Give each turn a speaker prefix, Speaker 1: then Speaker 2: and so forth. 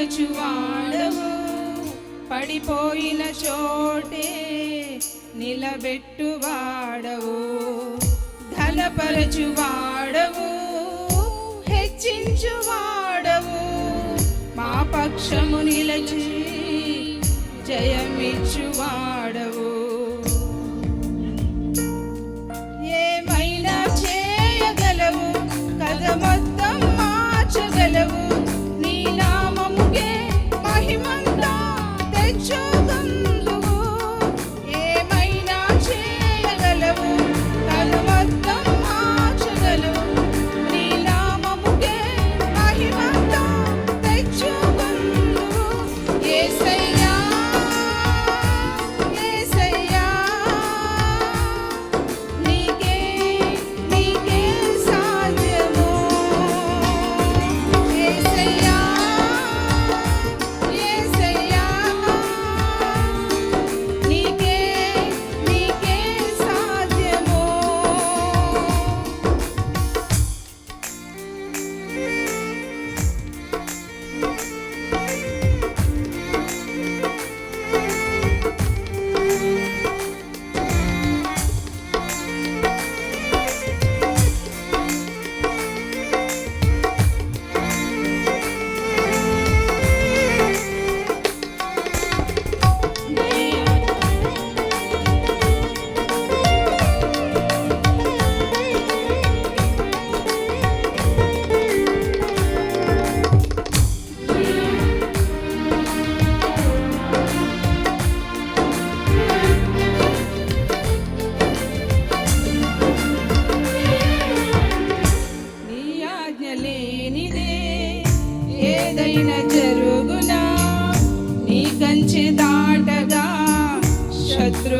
Speaker 1: వాడవు పడిపోయిన చోటే నిలబెట్టు వాడవు తలపల నిలబెట్టువాడవు. ఘనపరచువాడవు హెచ్చించువాడవు. మా పక్షము నిలచే